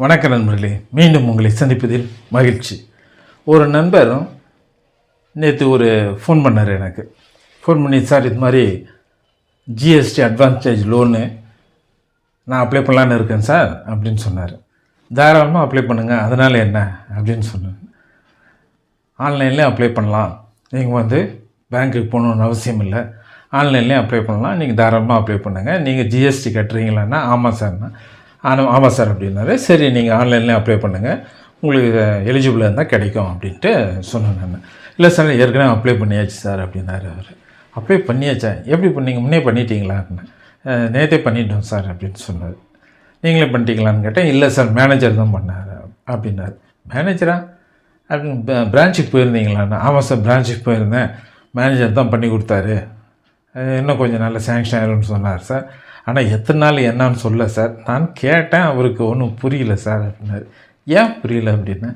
வணக்க நண்பர்களே மீண்டும் உங்களை சந்திப்பதில் மகிழ்ச்சி. ஒரு நண்பர் நேற்று ஒரு ஃபோன் பண்ணார் எனக்கு. ஃபோன் பண்ணி சார் இது மாதிரி ஜிஎஸ்டி அட்வான்டேஜ் லோனு நான் அப்ளை பண்ணலான்னு இருக்கேன் சார் அப்படின்னு சொன்னார். தாராளமாக அப்ளை பண்ணுங்கள் அதனால் என்ன? அப்படின்னு சொன்னேன் ஆன்லைன்லேயே அப்ளை பண்ணலாம். நீங்கள் வந்து பேங்க்குக்கு போகணுன்னு அவசியம் இல்லை. ஆன்லைன்லேயே அப்ளை பண்ணலாம். நீங்கள் தாராளமாக அப்ளை பண்ணுங்கள் நீங்கள் ஜிஎஸ்டி கட்டுறீங்களான்னா ஆமாம் சார்னா ஆனால் ஆமாம் சார் அப்படின்னாரு. சரி நீங்கள் ஆன்லைன்லேயே அப்ளை பண்ணுங்கள் உங்களுக்கு எலிஜிபிளாக இருந்தால் கிடைக்கும் அப்படின்ட்டு சொன்னேன் நான். இல்லை சார் ஏற்கனவே அப்ளை பண்ணியாச்சு சார் அப்படின்னாரு அவர். அப்ளை பண்ணியாச்சா? எப்படி பண்ணீங்க முன்னே பண்ணிட்டீங்களான்னு நேற்றே பண்ணிட்டோம் சார் அப்படின்னு சொன்னார். நீங்களே பண்ணிட்டீங்களான்னு கேட்டேன். இல்லை சார் மேனேஜர் தான் பண்ணார் அப்படின்னாரு. மேனேஜரா அப்படின்னு பிரான்ச்சுக்கு போயிருந்தீங்களாண்ணா ஆமாம் சார் பிரான்ச்சுக்கு போயிருந்தேன். மேனேஜர் தான் பண்ணி கொடுத்தாரு. இன்னும் கொஞ்சம் நல்ல சேங்ஷன் ஆயிரும்னு சொன்னார் சார். ஆனால் எத்தனை நாள் என்னன்னு சொல்ல சார் நான் கேட்டேன் அவருக்கு ஒன்றும் புரியல சார் அப்படின்னாரு. ஏன் புரியல அப்படின்னா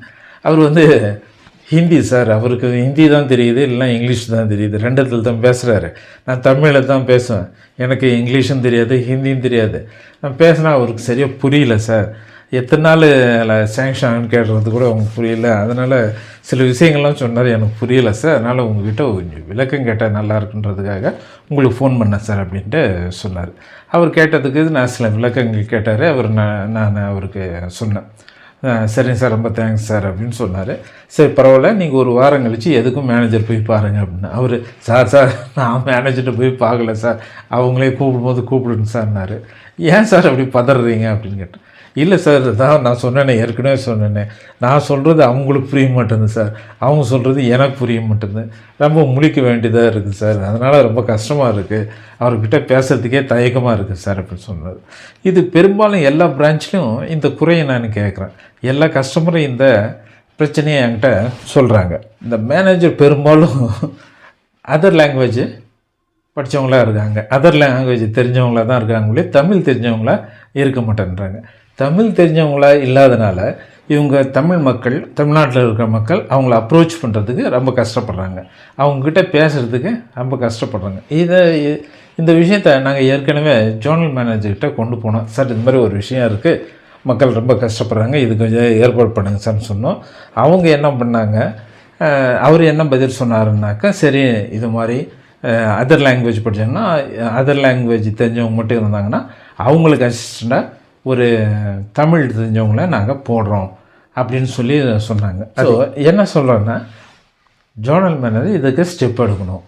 அவர் வந்து ஹிந்தி சார் அவருக்கு ஹிந்தி தான் தெரியுது இல்லைனா இங்கிலீஷ் தான் தெரியுது. ரெண்டத்தில் தான் பேசுகிறாரு நான் தமிழில் தான் பேசுவேன். எனக்கு இங்கிலீஷும் தெரியாது ஹிந்தியும் தெரியாது. நான் பேசினா அவருக்கு சரியாக புரியல சார். எத்தனை நாள் சேங்ஷன் ஆகுன்னு கேட்டுறது கூட அவங்க புரியல. அதனால் சில விஷயங்கள்லாம் சொன்னார். எனக்கு புரியல சார். அதனால் உங்ககிட்ட கொஞ்சம் விளக்கம் கேட்டால் நல்லா இருக்குன்றதுக்காக உங்களுக்கு ஃபோன் பண்ணேன் சார் அப்படின்ட்டு சொன்னார். அவர் கேட்டதுக்கு நான் சில விளக்கங்கள் கேட்டார். அவர் நான் நான் அவருக்கு சொன்னேன். சரிங்க சார் ரொம்ப தேங்க்ஸ் சார் அப்படின்னு சொன்னார். சரி பரவாயில்ல நீங்கள் ஒரு வாரம் கழித்து எதுக்கும் மேனேஜர் போய் பாருங்கள் அப்படின்னு. அவர் சார் சார் நான் மேனேஜர்கிட்ட போய் பார்க்கல சார். அவங்களே கூப்பிடும்போது கூப்பிடுங்க சார்னாரு ஏன் சார் அப்படி பதறீங்க? அப்படின்னு கேட்டேன். இல்லை சார் தான் நான் சொன்னேனே ஏற்கனவே சொன்னேனே. நான் சொல்கிறது அவங்களுக்கு புரிய மாட்டேங்குது சார். அவங்க சொல்கிறது எனக்கு புரிய மாட்டேங்குது. ரொம்ப முழிக்க வேண்டியதாக இருக்குது சார். அதனால் ரொம்ப கஷ்டமாக இருக்குது அவர்கிட்ட பேசுகிறதுக்கே தயக்கமாக இருக்குது சார் அப்படின்னு சொன்னார். இது பெரும்பாலும் எல்லா பிரான்ச்லேயும் இந்த குறையை நான் கேட்குறேன் எல்லா கஸ்டமரும் இந்த பிரச்சனையை என்கிட்ட சொல்கிறாங்க இந்த மேனேஜர் பெரும்பாலும் அதர் லாங்குவேஜ் படித்தவங்களா இருக்காங்க. அதர் லாங்குவேஜ் தெரிஞ்சவங்களா தான் இருக்காங்களே தமிழ் தெரிஞ்சவங்களா இருக்க மாட்டேன்றாங்க. தமிழ் தெரிஞ்சவங்களா இல்லாதனால இவங்க தமிழ் மக்கள் தமிழ்நாட்டில் இருக்கிற மக்கள் அவங்கள அப்ரோச் பண்ணுறதுக்கு ரொம்ப கஷ்டப்படுறாங்க. அவங்கக்கிட்ட பேசுகிறதுக்கு ரொம்ப கஷ்டப்படுறாங்க. இதை இந்த விஷயத்தை நாங்கள் ஏற்கனவே ஜோனல் மேனேஜர்கிட்ட கொண்டு போனோம். சார் இது மாதிரி ஒரு விஷயம் இருக்குது மக்கள் ரொம்ப கஷ்டப்படுறாங்க இது கொஞ்சம் ஏற்பாடு பண்ணுங்க சார்னு சொன்னோம். அவங்க என்ன பண்ணாங்க அவர் என்ன பதில் சொன்னாருன்னாக்கா சரி இது மாதிரி அதர் லாங்குவேஜ் படித்தாங்கன்னா அதர் லாங்குவேஜ் தெரிஞ்சவங்க மட்டும் இருந்தாங்கன்னா அவங்களுக்கு அசிஸ்டண்ட்டாக ஒரு தமிழ் தெரிஞ்சவங்கள நாங்கள் போடுறோம் அப்படின்னு சொல்லி சொன்னாங்க. ஸோ என்ன சொல்கிறேன்னா ஜோனல் மேனேஜர் இதுக்கு ஸ்டெப் எடுக்கணும்.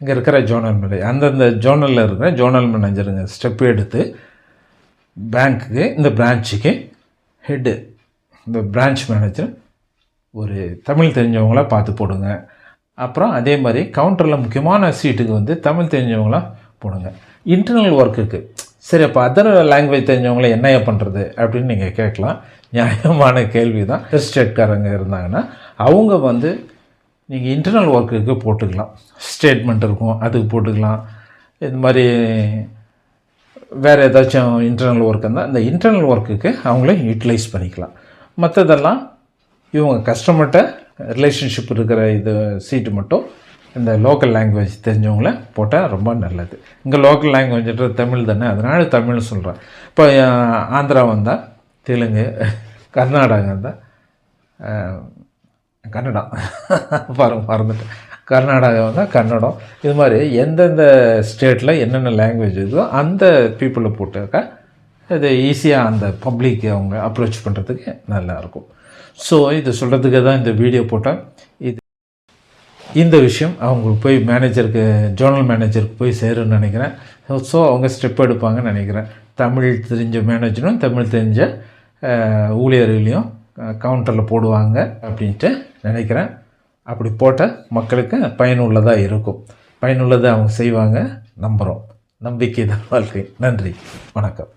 இங்கே இருக்கிற ஜோனல் மேனேஜர் அந்தந்த ஜோனலில் இருக்கிற ஜோனல் மேனேஜருங்க ஸ்டெப் எடுத்து பேங்க்குக்கு இந்த பிரான்ச்சுக்கு ஹெட்டு இந்த பிரான்ச் மேனேஜர் ஒரு தமிழ் தெரிஞ்சவங்கள பார்த்து போடுங்க. அப்புறம் அதே மாதிரி கவுண்டரில் முக்கியமான சீட்டுக்கு வந்து தமிழ் தெரிஞ்சவங்களாம் போடுங்க. இன்டர்னல் ஒர்க்குக்கு சரி அப்போ அதர் லாங்குவேஜ் தெரிஞ்சவங்கள என்னைய பண்ணுறது அப்படின்னு நீங்கள் கேட்கலாம். நியாயமான கேள்வி தான் ஸ்டேட்காரங்க இருந்தாங்கன்னா அவங்க வந்து நீங்கள் இன்டர்னல் ஒர்க்குக்கு போட்டுக்கலாம். ஸ்டேட்மெண்ட் இருக்கும் அதுக்கு போட்டுக்கலாம். இது மாதிரி வேறு ஏதாச்சும் இன்டர்னல் ஒர்க் இருந்தால் இந்த இன்டர்னல் ஒர்க்குக்கு அவங்களே யூட்டிலைஸ் பண்ணிக்கலாம். மற்றதெல்லாம் இவங்க கஸ்டமர்கிட்ட ரிலேஷன்ஷிப் இருக்கிற இது சீட்டு மட்டும் இந்த லோக்கல் லாங்குவேஜ் தெரிஞ்சவங்கள போட்டால் ரொம்ப நல்லது. இங்கே லோக்கல் லாங்குவேஜ்ன்றது தமிழ் தானே அதனால் தமிழ் சொல்கிறேன் இப்போ ஆந்திரா வந்தால் தெலுங்கு கர்நாடகா இருந்தால் கன்னடம் பாருங்க மறந்துட்டேன். கர்நாடகா வந்தால் கன்னடம். இது மாதிரி எந்தெந்த ஸ்டேட்டில் என்னென்ன லாங்குவேஜ் இருக்கோ அந்த பீப்புளை போட்டாக்கா இது ஈஸியாக அந்த பப்ளிக் அவங்க அப்ரோச் பண்ணுறதுக்கு நல்லாயிருக்கும். ஸோ இது சொல்கிறதுக்கு தான் இந்த வீடியோ போட்டேன். இது இந்த விஷயம். அவங்களுக்கு போய் மேனேஜருக்கு ஜோனல் மேனேஜருக்கு போய் சேரும்னு நினைக்கிறேன். ஸோ அவங்க ஸ்டெப் எடுப்பாங்கன்னு நினைக்கிறேன். தமிழ் தெரிஞ்ச மேனேஜரும் தமிழ் தெரிஞ்ச ஊழியர்களையும் கவுண்டரில் போடுவாங்க அப்படின்ட்டு நினைக்கிறேன். அப்படி போட்டால் மக்களுக்கு பயனுள்ளதாக இருக்கும். பயனுள்ளதை அவங்க செய்வாங்க நம்புகிறோம் நம்பிக்கை தான் வாழ்க்கை. நன்றி. வணக்கம்.